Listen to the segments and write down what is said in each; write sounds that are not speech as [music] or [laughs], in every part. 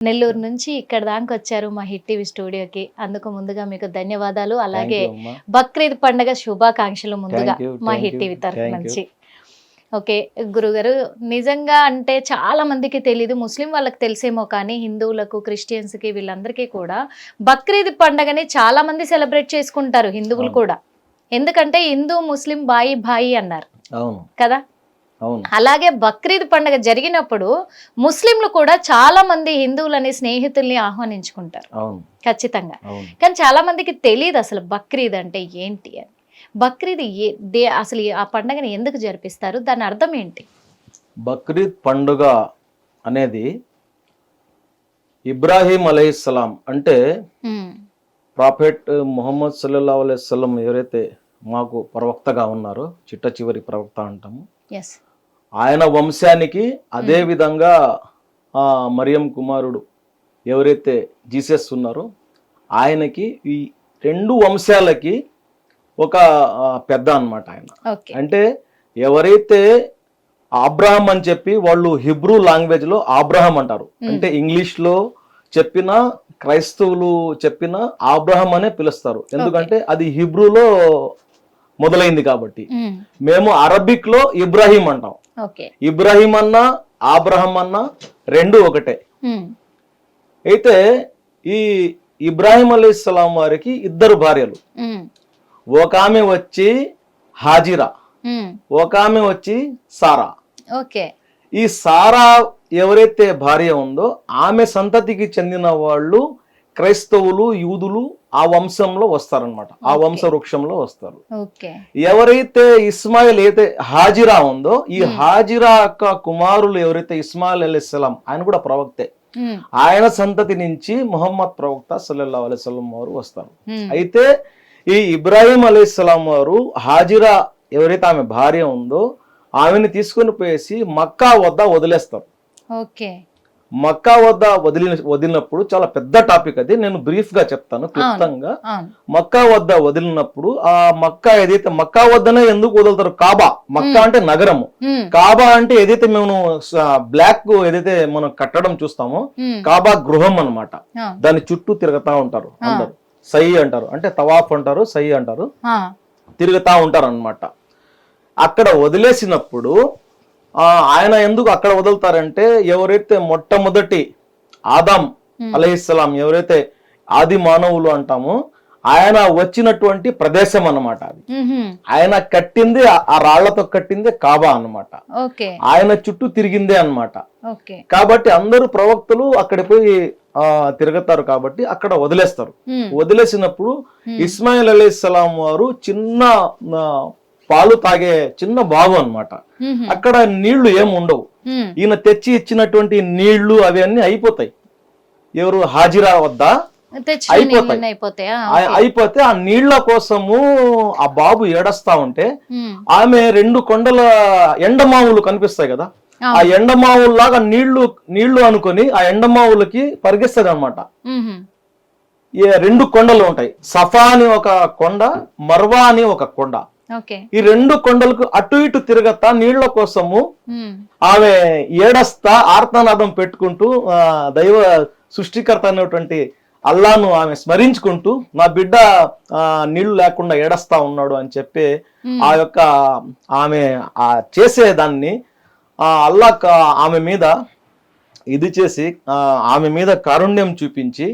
నెల్లూరు నుంచి ఇక్కడ దాకా వచ్చారు మా హిట్ టీవీ స్టూడియోకి. అందుకు ముందుగా మీకు ధన్యవాదాలు. అలాగే. బక్రీద్ పండగ శుభాకాంక్షలు ముందుగా మా హిట్ టీవీ తరఫు. నుంచి. ఓకే గురుగారు నిజంగా అంటే చాలా మందికి తెలియదు ముస్లిం వాళ్ళకి తెలిసేమో కానీ హిందువులకు క్రిస్టియన్స్కి వీళ్ళందరికీ కూడా బక్రీద్ పండగని చాలా మంది సెలబ్రేట్ చేసుకుంటారు హిందువులు. కూడా. ఎందుకంటే హిందూ ముస్లిం బాయి బాయి అన్నారు. కదా? అలాగే బక్రీద్ పండుగ జరిగినప్పుడు ముస్లింలు కూడా చాలా మంది హిందువులని స్నేహితుల్ని ఆహ్వానించుకుంటారు. అవును. ఖచ్చితంగా. కానీ చాలా మందికి తెలియదు అసలు బక్రీద్ అంటే ఏంటి అని. బక్రీద్ ఏ దే అసలు ఆ పండుగని ఎందుకు జరిపిస్తారు? దాని అర్థం ఏంటి? బక్రీద్ పండుగ అనేది ఇబ్రాహీం అలైహిస్సలాం అంటే ప్రాఫెట్ ముహమ్మద్ సల్లల్లా అలైస్లం ఎవరైతే మాకు ప్రవక్తగా ఉన్నారో చిట్ట చివరి ప్రవక్త అంటాము. ఎస్ ఆయన వంశానికి అదే విధంగా ఆ మరియం కుమారుడు ఎవరైతే జీసస్ ఉన్నారో ఆయనకి ఈ రెండు వంశాలకి ఒక పెద్ద అన్నమాట ఆయన. అంటే ఎవరైతే ఆబ్రహం అని చెప్పి వాళ్ళు హిబ్రూ లాంగ్వేజ్లో ఆబ్రహం అంటారు. అంటే ఇంగ్లీష్లో చెప్పిన క్రైస్తవులు చెప్పిన ఆబ్రహం అనే పిలుస్తారు. ఎందుకంటే అది హిబ్రూలో మొదలైంది కాబట్టి. మేము. అరబిక్లో ఇబ్రాహీం అంటాం. ఇబ్రాహీం అన్నా ఆబ్రహం అన్నా రెండు ఒకటే. అయితే ఈ ఇబ్రాహీం అలీస్లాం వారికి ఇద్దరు భార్యలు. ఒక ఆమె వచ్చి హాజిరా. ఒక ఆమె వచ్చి సారా. ఓకే. ఈ సారా ఎవరైతే భార్య ఉందో ఆమె సంతతికి చెందిన వాళ్ళు క్రైస్తవులు యూదులు ఆ వంశంలో వస్తారనమాట ఆ వంశ వృక్షంలో వస్తారు. ఎవరైతే ఇస్మాయిల్ అయితే హాజిరా ఉందో ఈ హాజిరా యొక్క కుమారులు ఎవరైతే ఇస్మాయిల్ అలీస్లాం ఆయన కూడా ప్రవక్తే. ఆయన సంతతి నుంచి ముహమ్మద్ ప్రవక్త సల్లల్లా అలైస్లం వారు వస్తారు. అయితే ఈ ఇబ్రాహీం అలీస్లాం వారు హాజిరా ఎవరైతే ఆమె భార్య ఉందో ఆమెను తీసుకొని పోయేసి మక్కా వద్ద వదిలేస్తారు. ఓకే. మక్కా వద్ద వదిలి వదిలినప్పుడు చాలా పెద్ద టాపిక్ అది. నేను బ్రీఫ్గా చెప్తాను క్లుప్తంగా. మక్కా వద్ద వదిలినప్పుడు ఆ మక్కా ఏదైతే మక్కా వద్దనే ఎందుకు వదులుతారు? కాబా. మక్కా అంటే నగరము. కాబా అంటే ఏదైతే మేము బ్లాక్ ఏదైతే మనం కట్టడం చూస్తామో కాబా గృహం అన్నమాట. ఆ, దాని చుట్టూ తిరుగుతా ఉంటారు అందరు. సై అంటారు. అంటే తవాఫ్ అంటారు సై అంటారు. తిరుగుతా ఉంటారు అనమాట అక్కడ వదిలేసినప్పుడు ఆయన ఎందుకు అక్కడ వదులుతారంటే ఎవరైతే మొట్టమొదటి ఆదాం అలహిస్సలాం ఎవరైతే ఆది మానవులు అంటామో ఆయన వచ్చినటువంటి ప్రదేశం అన్నమాట అది. ఆయన కట్టింది ఆ- రాళ్ళతో కట్టింది కాబా అన్నమాట. ఓకే. ఆయన చుట్టూ తిరిగిందే అన్నమాట. ఓకే. కాబట్టి అందరూ ప్రవక్తలు అక్కడ పోయి ఆ, తిరుగుతారు కాబట్టి అక్కడ వదిలేస్తారు. వదిలేసినప్పుడు ఇస్మాయిల్ అలీస్లాం వారు చిన్న పాలు తాగే చిన్న బాగు అన్నమాట. ఉహుం, అక్కడ నీళ్ళు ఏం ఉండవు. ఈయన తెచ్చి ఇచ్చినటువంటి నీళ్ళు అవి అన్ని అయిపోతాయి. ఎవరు హాజిరా వద్ద? అయిపోతాయి. అయిపోతే ఆ నీళ్ళ కోసము ఆ బాబు ఏడస్తా ఉంటే ఆమె రెండు కొండల ఎండమావులు కనిపిస్తాయి కదా? ఆ ఎండమావుల్లాగా నీళ్ళు నీళ్ళు అనుకొని ఆ ఎండమావులకి పరిగెస్తుంది అనమాట రెండు కొండలు ఉంటాయి. సఫా అని ఒక కొండ మర్వా అని ఒక కొండ. ఈ రెండు కొండలకు అటు ఇటు తిరగతా నీళ్ళ కోసము ఆమె ఏడస్తా ఆర్తనాదం పెట్టుకుంటూ దైవ సృష్టికర్త అనేటువంటి అల్లాను ఆమె స్మరించుకుంటూ నా బిడ్డ ఆ, నీళ్ళు లేకుండా ఏడస్తా ఉన్నాడు అని చెప్పి. ఆ యొక్క ఆమె ఆ చేసే దాన్ని ఆ అల్లా ఆమె మీద ఇది చేసి ఆ, ఆమె మీద కారుణ్యం చూపించి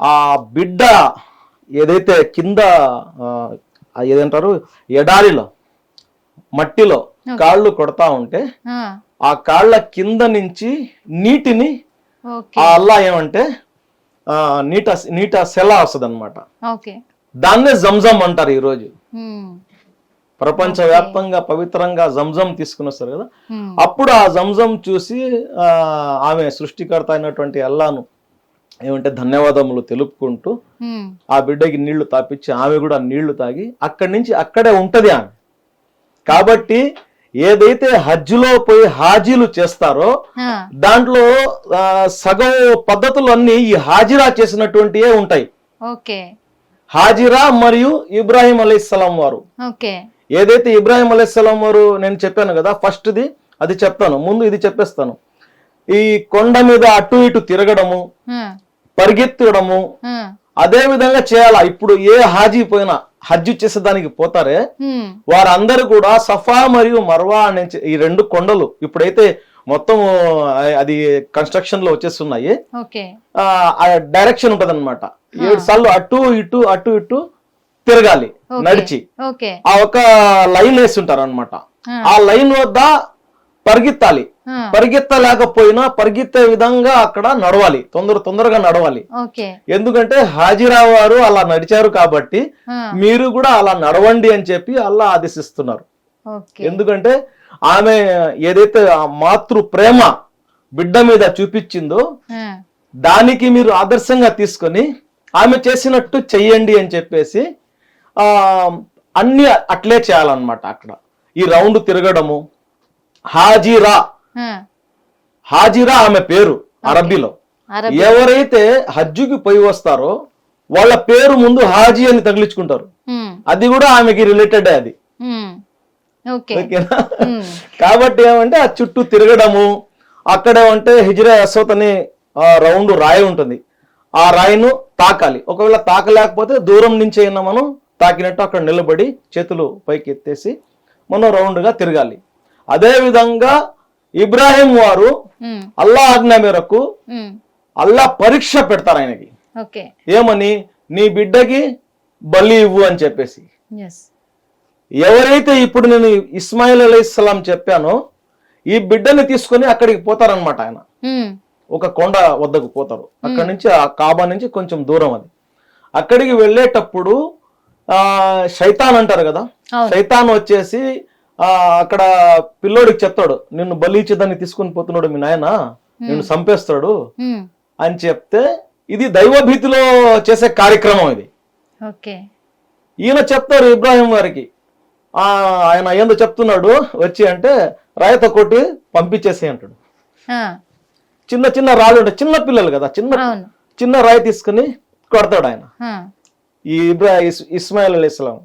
ఆ బిడ్డ ఏదైతే కింద ఏదంటారు ఎడారిలో మట్టిలో కాళ్ళు కొడతా ఉంటే ఆ, కాళ్ళ కింద నుంచి నీటిని ఆ అల్లా ఏమంటే ఆ, నీట నీట సెల వస్తుంది అనమాట దాన్నే జంజం అంటారు ఈ రోజు ఉమ్, ప్రపంచ వ్యాప్తంగా పవిత్రంగా జంజం తీసుకుని వస్తారు కదా. అప్పుడు ఆ జంజం చూసి ఆ, ఆమె సృష్టికర్త అయినటువంటి అల్లాను ఏమంటే ధన్యవాదములు తెలుపుకుంటూ ఆ బిడ్డకి నీళ్ళు తాపించి ఆమె కూడా నీళ్ళు తాగి అక్కడి నుంచి అక్కడే ఉంటది ఆమె. కాబట్టి ఏదైతే హజ్జులో పోయి హాజీలు చేస్తారో దాంట్లో సగం పద్ధతులు అన్ని ఈ హాజిరా చేసినటువంటివే ఉంటాయి. ఓకే. హాజిరా మరియు ఇబ్రాహిం అలైహిస్సలాం వారు. ఏదైతే ఇబ్రాహిం అలైహిస్సలాం వారు నేను చెప్పాను కదా ఫస్ట్ది అది చెప్తాను ముందు ఇది చెప్పేస్తాను. ఈ కొండ మీద అటు ఇటు తిరగడము పరిగెత్తడము. అదే విధంగా చేయాలా? ఇప్పుడు ఏ హాజీ పోయినా హజ్ చేసేదానికి పోతారే? ఉమ్, వారందరూ కూడా సఫా మరియు మర్వా అనే ఈ రెండు కొండలు ఇప్పుడైతే మొత్తం అది కన్స్ట్రక్షన్లో వచ్చేస్తున్నాయి డైరెక్షన్ ఉంటది అనమాట ఏడు సార్లు అటు ఇటు అటు ఇటు తిరగాలి. నడిచి. ఆ ఒక లైన్ వేస్తుంటారు అనమాట. ఆ లైన్ వద్ద పరిగెత్తాలి. పరిగెత్తలేకపోయినా పరిగెత్తే విధంగా అక్కడ నడవాలి. తొందర తొందరగా నడవాలి. ఎందుకంటే హాజీరా వారు అలా నడిచారు కాబట్టి మీరు కూడా అలా నడవండి అని చెప్పి అల్లా ఆదేశిస్తున్నారు. ఎందుకంటే ఆమె ఏదైతే మాతృ ప్రేమ బిడ్డ మీద చూపించిందో దానికి మీరు ఆదర్శంగా తీసుకొని ఆమె చేసినట్టు చెయ్యండి అని చెప్పేసి ఆ అన్ని అట్లే చేయాలన్నమాట అక్కడ. ఈ రౌండ్ తిరగడము హాజీరా. హాజీరా ఆమె పేరు అరబీలో అరబీ ఎవరైతే హజ్జుకి పోయి వస్తారో వాళ్ళ పేరు ముందు హాజీ అని తగిలించుకుంటారు. అది కూడా ఆమెకి రిలేటెడ్ అది. ఓకేనా? కాబట్టి ఏమంటే ఆ చుట్టూ తిరగడము అక్కడ ఏమంటే హిజ్రా అసోత్ అని రౌండ్ రాయి ఉంటుంది. ఆ రాయిను తాకాలి. ఒకవేళ తాకలేకపోతే దూరం నుంచి అయినా మనం తాకినట్టు అక్కడ నిలబడి చేతులు పైకి ఎత్తేసి మనం రౌండ్గా తిరగాలి. అదే విధంగా ఇబ్రాహిం వారు అల్లా ఆజ్ఞ మేరకు అల్లా పరీక్ష పెడతారు ఆయనకి. ఏమని? నీ బిడ్డకి బలి ఇవ్వు అని చెప్పేసి. ఎవరైతే ఇప్పుడు నేను ఇస్మాయిల్ అలైహిస్సలాం చెప్పానో ఈ బిడ్డని తీసుకొని అక్కడికి పోతారనమాట ఆయన. ఒక కొండ వద్దకు పోతారు. అక్కడి నుంచి ఆ కాబా నుంచి కొంచెం దూరం అది. అక్కడికి వెళ్ళేటప్పుడు ఆ శైతాన్ అంటారు కదా. శైతాన్ వచ్చేసి అక్కడ పిల్లోడికి చెప్తాడు నిన్ను బలి ఇచ్చేదాన్ని తీసుకొని పోతున్నాడు మీ నాయన నిన్ను చంపేస్తాడు అని చెప్తే ఇది దైవభీతిలో చేసే కార్యక్రమం ఇది. ఓకే. ఈయన చెప్తారు ఇబ్రాహిం గారికి ఆ ఆయన ఏందో చెప్తున్నాడు వచ్చి అంటే రాయితో కొట్టి పంపించేసి అంటాడు. చిన్న చిన్న రాళ్ళు ఉంటాయి చిన్న పిల్లలు కదా చిన్న చిన్న రాయి తీసుకుని కొడతాడు ఆయన. ఈ ఇబ్రా ఇస్- ఇస్మాయిల్ అలీ ఇస్లాం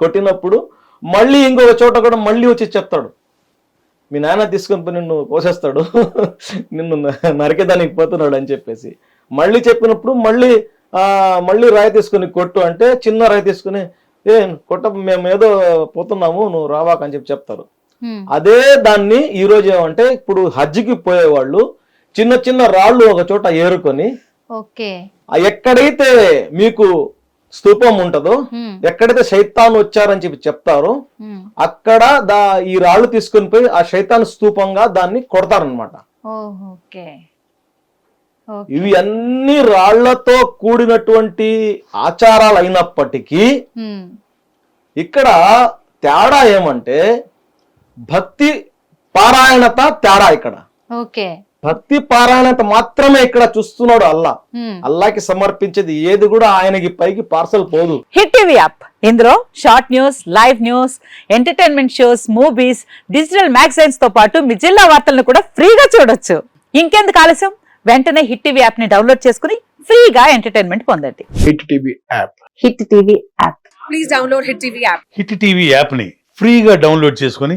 కొట్టినప్పుడు మళ్ళీ ఇంకొక చోట కూడా మళ్ళీ వచ్చి చెప్తాడు. మీ నాన్న తీసుకొని పోయి నిన్ను కోసేస్తాడు. [laughs] నిన్ను నరికేదానికి పోతున్నాడు అని చెప్పేసి. మళ్ళీ చెప్పినప్పుడు మళ్ళీ మళ్ళీ రాయి తీసుకుని కొట్టు అంటే చిన్న రాయి తీసుకుని ఏ కొట్ట మేము ఏదో పోతున్నాము నువ్వు రావాక అని చెప్పి చెప్తారు. అదే దాన్ని ఈ రోజు ఏమంటే ఇప్పుడు హజ్కి పోయేవాళ్ళు చిన్న చిన్న రాళ్ళు ఒక చోట ఏరుకొని ఎక్కడైతే మీకు స్తూపం ఉంటుందో ఎక్కడైతే శైతాన్ వచ్చారని చెప్పి చెప్తారో అక్కడ దా ఈ రాళ్ళు తీసుకొని పోయి ఆ శైతాన్ స్తూపంగా దాన్ని కొడతారనమాట ఇవి అన్ని రాళ్ళతో కూడినటువంటి ఆచారాలు అయినప్పటికీ ఇక్కడ తేడా ఏమంటే భక్తి పారాయణత తేడా ఇక్కడ. ఓకే. భక్తి పారాయణత మాత్రమే ఇక్కడ చూస్తున్నాడు అల్లా. అల్లాకి సమర్పించేది ఏది కూడా ఆయనకి పైకి పార్సల్ పోదు. Hit TV app. ఇందులో short news live news entertainment shows movies digital మ్యాగజైన్స్తో పాటు మీ జిల్లా వార్తలను కూడా ఫ్రీగా చూడొచ్చు. ఇంకెందుకు ఆలస్యం? వెంటనే హిట్ టీవీ యాప్ని డౌన్లోడ్ చేసుకుని ఫ్రీగా ఎంటర్టైన్మెంట్ పొందండి. Hit TV app. Hit TV app. Please download Hit TV app. Hit TV యాప్ని ఫ్రీగా డౌన్లోడ్ చేసుకొని